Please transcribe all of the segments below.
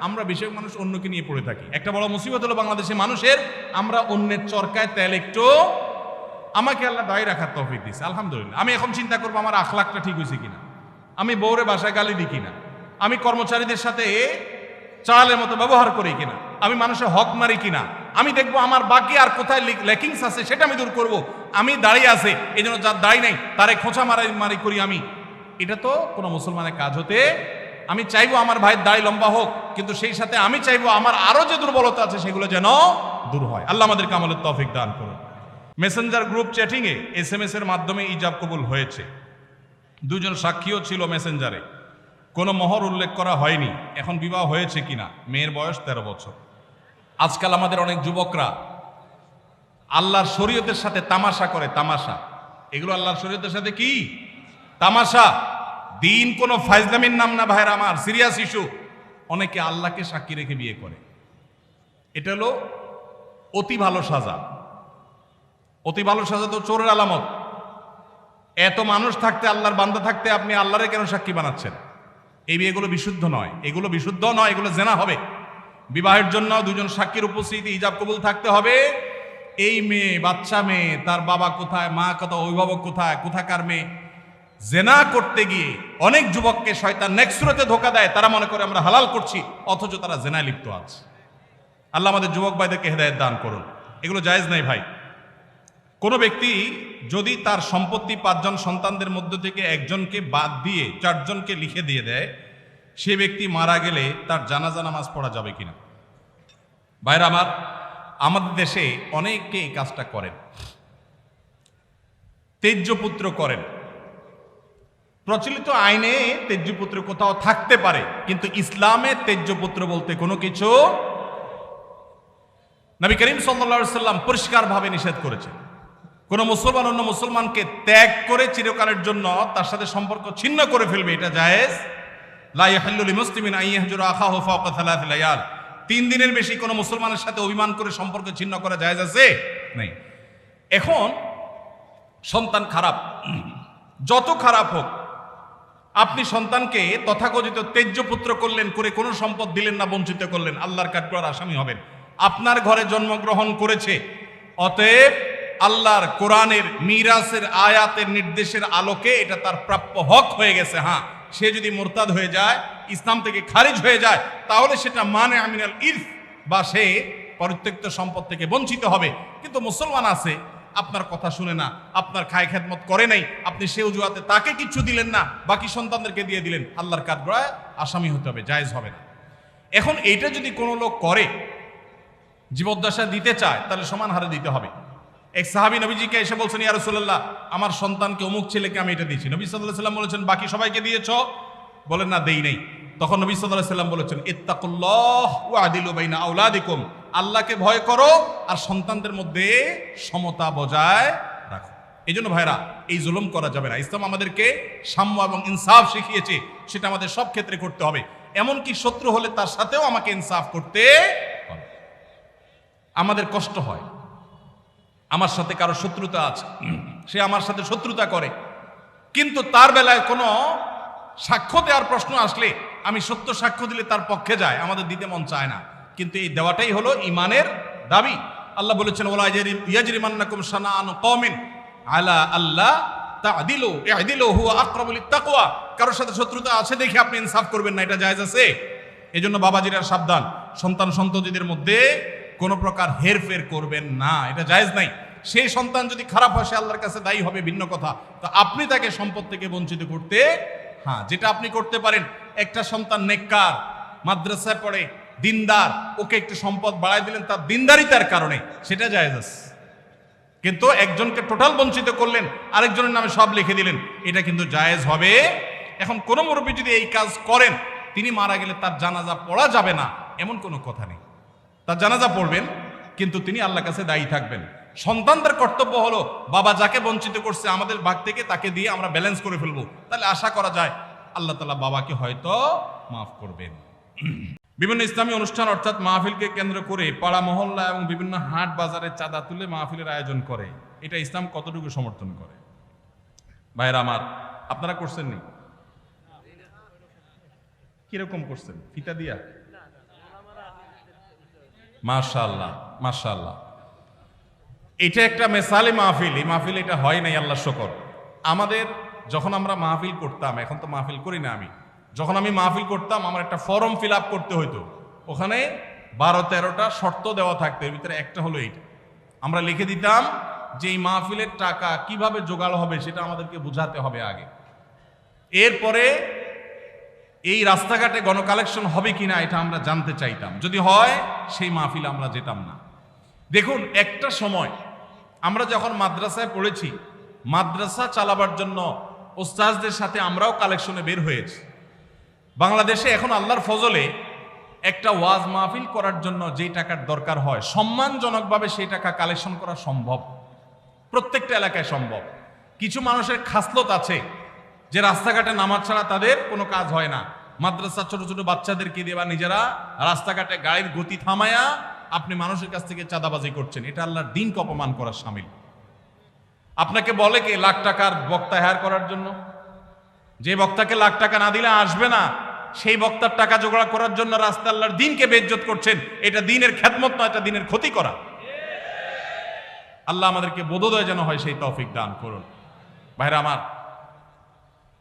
আমরা বেশিরভাগ মানুষ অন্যকে নিয়ে পড়ে থাকি। একটা বড় মুসিবত হলো বাংলাদেশের মানুষের, আমরা অন্যের চরকায় তেল একটু আমাকে আল্লাহ দায়ী রাখার তৌফিক দিচ্ছে আলহামদুলিল্লাহ। আমি এখন চিন্তা করব আমার আখলাকটা ঠিক হয়েছে কিনা। আমি বউরে বাসায় গালি দিই কিনা। আমি কর্মচারীদের সাথে চালের মতো ব্যবহার করি কিনা। আমি মানুষের হক মারি কিনা। আমি দেখব আমার বাকি আর কোথায় লেকিংস আছে সেটা আমি দূর করব। আমি দাঁড়িয়ে আছে এই জন্য যার দাঁড়িয়ে নাই, তারে খোঁচা মারাই মারি করি আমি। এটা তো কোনো মুসলমানের কাজ হতে, আমি চাইব আমার ভাইয়ের দাড়ি লম্বা হোক। কিন্তু সেই সাথে আমি চাইব আমার আরও যে দুর্বলতা আছে সেগুলো যেন দূর হয়। আল্লাহ আমাদের কামলের তফিক দান করুন। মেসেঞ্জার গ্রুপ চ্যাটিংয়ে এস এম এর মাধ্যমে ইজাব কবুল হয়েছে। দুজন সাক্ষীও ছিল মেসেঞ্জারে কোনো মহর উল্লেখ করা হয়নি। এখন বিবাহ হয়েছে কিনা? মেয়ের বয়স তেরো বছর। আজকাল আমাদের অনেক যুবকরা আল্লাহর শরীয়তের সাথে তামাশা করে, তামাশা। এগুলো আল্লাহর শরীয়তের সাথে কি? তামাশা। দিন কোনো ফাইজলামির নাম না ভাইরা আমার সিরিয়াস ইস্যু অনেকে আল্লাহকে সাক্ষী রেখে বিয়ে করে। এটা হলো অতি ভালো সাজা। অতি ভালো সাজা তো চোরের আলামত। এত মানুষ থাকতে, আল্লাহর বান্দা থাকতে আপনি আল্লাহরে কেন সাক্ষী বানাচ্ছেন? এই বিয়েগুলো বিশুদ্ধ নয়। এগুলো বিশুদ্ধ নয়, এগুলো জেনা হবে। বিবাহের জন্য দুজন সাক্ষীর উপস্থিতি ইজাব কবুল থাকতে হবে। এই মেয়ে, বাচ্চা মেয়ে, তার বাবা কোথায়, মা কোথায় অভিভাবক কোথায়, কোথাকার মেয়ে? জেনা করতে গিয়ে অনেক যুবককে শয়তান নেক্সুরতে ধোকা দেয়, তারা মনে করে আমরা হালাল করছি, অথচ তারা জেনায় লিপ্ত আছে। আল্লাহ আমাদের যুবক ভাইদেরকে হেদায়ত দান করুন। এগুলো জায়েজ নাই ভাই। কোনো ব্যক্তি যদি তার সম্পত্তি পাঁচজন সন্তানদের মধ্য থেকে একজনকে বাদ দিয়ে চারজনকে লিখে দিয়ে দেয়, সে ব্যক্তি মারা গেলে তার জানাজা নামাজ পড়া যাবে কিনা? ভাইরা আমার, আমাদের দেশে অনেকে এই কাজটা করেন। তেজ্যপুত্র করেন। প্রচলিত আইনে তেজ্যপুত্র কোথাও থাকতে পারে, কিন্তু ইসলামে তেজ্যপুত্র বলতে কোনো কিছু নবী করিম সাল্লা সাল্লাম পরিষ্কারভাবে নিষেধ করেছেন। কোন মুসলমান অন্য মুসলমানকে ত্যাগ করে চিরকালের জন্য তার সাথে সম্পর্ক ছিন্ন করে ফেলবে, এটা জায়েজ। লা ইয়াহিল্লু লিমুসলিমিন আন ইয়াহজুরা আখাহু ফাওকা থালাথি লায়াল তিন দিনের বেশি কোনো মুসলমানের সাথে অভিমান করে সম্পর্ক ছিন্ন করা জায়েজ আছে? নেই। এখন সন্তান খারাপ, যত খারাপ হোক আপনি সন্তানকে তথাকথিত তেজ্য পুত্র করলেন, করে কোনো সম্পদ দিলেন না, বঞ্চিত করলেন, আল্লাহর কাঠগড়ার আসামি হবেন। আপনার ঘরে জন্মগ্রহণ করেছে, অতএব আল্লাহর কোরআনের মিরাসের আয়াতের নির্দেশের আলোকে এটা তার প্রাপ্য হক হয়ে গেছে হ্যাঁ। সে যদি মোরতাদ হয়ে যায়, ইসলাম থেকে খারিজ হয়ে যায়, তাহলে সেটা মানে আমিনাল ইরফ বা সে পরিত্যক্ত সম্পদ থেকে বঞ্চিত হবে। কিন্তু মুসলমান আছে আপনার কথা শুনে না, আপনার খায় খেদমত করে নাই, আপনি সে অজুহাতে তাকে কিচ্ছু দিলেন না, বাকি সন্তানদেরকে দিয়ে দিলেন। আল্লাহর কাঠগড়ায় আসামি হতে হবে, জায়েজ হবে না। এখন এইটা যদি কোনো লোক করে, জীবদ্দশা দিতে চায়, তাহলে সমান হারে দিতে হবে। এক সাহাবি নবীজিকে এসে বলছেন, ইয়া আমার সন্তানকে অমুক ছেলেকে আমি এটা দিয়েছি। নবী আলাইহি সাল্লাম বলেছেন, বাকি সবাইকে দিয়েছ? বলেন, না, দেই নাই। তখন নবী আলাইহি সাল্লাম বলেছেন, ইত্তাকুল্লাহ ওয়া আদিলু বাইনা আওলাদিকুম। আল্লাহকে ভয় করো আর সন্তানদের মধ্যে সমতা বজায় রাখো। এই জন্য ভাইরা, এই জুলুম করা যাবে না। ইসলাম আমাদেরকে সাম্য এবং ইনসাফ শিখিয়েছে, সেটা আমাদের সব ক্ষেত্রে করতে হবে। এমনকি শত্রু হলে তার সাথেও আমাকে ইনসাফ করতে হবে। আমাদের কষ্ট হয়। আমার সাথে কারও শত্রুতা আছে, সে আমার সাথে শত্রুতা করে। কিন্তু তার বেলায় কোনো সাক্ষ্য দেওয়ার প্রশ্ন আসলে আমি সত্য সাক্ষ্য দিলে তার পক্ষে যায়, আমাদের দিতে মন চায় না। কিন্তু এই দেওয়াটাই হলো ইমানের দাবি। আল্লাহ বলেছেন ওলা ইয়াজরিমান্নাকুম শানাআনু কওমিন আলা আল্লাহ তা'দিলু, ই'দিলু হুয়া আকরাবু লিত্তাকওয়া কারোর সাথে শত্রুতা আছে দেখে আপনি ইনসাফ করবেন না, এটা জায়েজ আছে? এজন্য বাবাজিরা সাবধান, সন্তান সন্ততিদের মধ্যে কোনো প্রকার হেরফের করবেন না, এটা জায়েজ নাই। সেই সন্তান যদি খারাপ হয়, সে আল্লাহর কাছে দায়ী হবে, ভিন্ন কথা। তো আপনি তাকে সম্পদ থেকে বঞ্চিত করতে হ্যাঁ যেটা আপনি করতে পারেন, একটা সন্তান নেককার, মাদ্রাসায় পড়ে দিনদার। ওকে একটু সম্পদ বাড়াই দিলেন, তার দিনদারিতার কারণে। সেটা জায়েজ কিন্তু একজনকে টোটাল বঞ্চিত করলেন, আরেকজনের নামে সব লিখে দিলেন, এটা কিন্তু জায়েজ হবে। এখন কোন মুরব্বী যদি এই কাজ করেন, তিনি মারা গেলে তার জানাজা পড়া যাবে না, এমন কোনো কথা নেই। তার জানাজা পড়বেন, কিন্তু তিনি আল্লাহর কাছে দায়ী থাকবেন। সন্তানদের কর্তব্য হলো, বাবা যাকে বঞ্চিত করছে আমাদের ভাগ থেকে, তাকে দিয়ে আমরা ব্যালেন্স করে ফেলব। তাহলে আশা করা যায়, আল্লাহ তালা বাবাকে হয়তো মাফ করবেন। বিভিন্ন ইসলামী অনুষ্ঠান অর্থাৎ মাহফিলকে কেন্দ্র করে পাড়া মহল্লা এবং বিভিন্ন হাট বাজারে চাঁদা তুলে মাহফিলের আয়োজন করে। এটা ইসলাম কতটুকু সমর্থন করে? ভাইরা আমার, আপনারা করছেন নি? কীরকম করছেন? ফিতা দিয়া? মাশাল্লাহ মাশাল্লাহ এটা একটা মেসালে মাহফিল, এই মাহফিল এটা হয় নাই আল্লাহ শকর। আমাদের যখন আমরা মাহফিল করতাম, এখন তো মাহফিল করি না আমি। যখন আমি মাহফিল করতাম, আমার একটা ফর্ম ফিল করতে হইতো। ওখানে বারো, তেরোটা শর্ত দেওয়া থাকতো, এর ভিতরে একটা হলো এইটা। আমরা লিখে দিতাম যে এই মাহফিলের টাকা কীভাবে জোগাড় হবে সেটা আমাদেরকে বুঝাতে হবে আগে। এরপরে এই রাস্তাঘাটে গণকালেকশন হবে কিনা এটা আমরা জানতে চাইতাম। যদি হয়, সেই মাহফিল আমরা যেতাম না। দেখুন, একটা সময় আমরা যখন মাদ্রাসায় পড়েছি, মাদ্রাসা চালাবার জন্য ওস্তাজদের সাথে আমরাও কালেকশনে বের হয়েছি। বাংলাদেশে এখন আল্লাহর ফজলে একটা ওয়াজ মাহফিল করার জন্য যেই টাকার দরকার হয়, সম্মানজনকভাবে সেই টাকা কালেকশন করা সম্ভব। প্রত্যেকটা এলাকায় সম্ভব। কিছু মানুষের খাসলত আছে যে রাস্তাঘাটে নামাজ ছাড়া তাদের কোনো কাজ হয় না। মাদ্রাসা ছোট ছোট বাচ্চাদেরকে দিয়ে বা নিজেরা রাস্তাঘাটে গাড়ির গতি থামায়া আপনি মানুষের কাছ থেকে চাঁদাবাজি করছেন। এটা আল্লাহর দিনকে অপমান করার সামিল। আপনাকে বলে কি? লাখ টাকার বক্তা হায়ার করার জন্য। যে বক্তাকে লাখ টাকা না দিলে আসবে না। সেই বক্তার টাকা জোগাড় করার জন্য রাস্তা আল্লাহর দিনকে বেজ্জত করছেন। এটা দিনের খ্যাতমত নয়, এটা দিনের ক্ষতি করা। আল্লাহ আমাদেরকে বোধোদয় যেন হয় সেই তৌফিক দান করুন। ভাইরা আমার,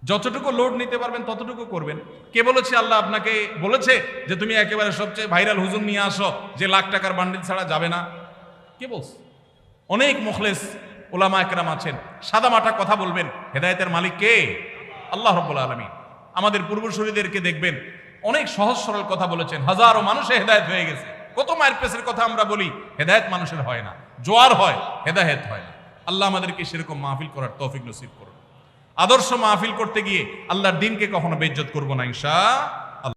যতটুকু লোড নিতে পারবেন ততটুকু করবেন। কে বলেছে? আল্লাহ আপনাকে বলেছে যে তুমি একেবারে সবচেয়ে ভাইরাল হুজুম নিয়ে আসো, যে লাখ টাকার বান্ডিল ছাড়া যাবে না। কে বলছে? অনেক মুখলেস ওলামা একরাম আছেন। সাদা মাটা কথা বলবেন। হেদায়তের মালিক কে? আল্লাহ রব্বুল আলমী আমাদের পূর্বসূরীদেরকে দেখবেন। অনেক সহজ সরল কথা বলেছেন। হাজারো মানুষে হেদায়ত হয়ে গেছে। কত মায়ের পেসের কথা আমরা বলি, হেদায়ত মানুষের হয় না। জোয়ার হয়, হেদায়ত হয় না। আল্লাহ আমাদেরকে সেরকম মাহফিল করার তৌফিক নসিব করুন। আদর্শ মাহফিল করতে গিয়ে আল্লাহর দিনকে কখনো বেজ্জত করব না, ইনশা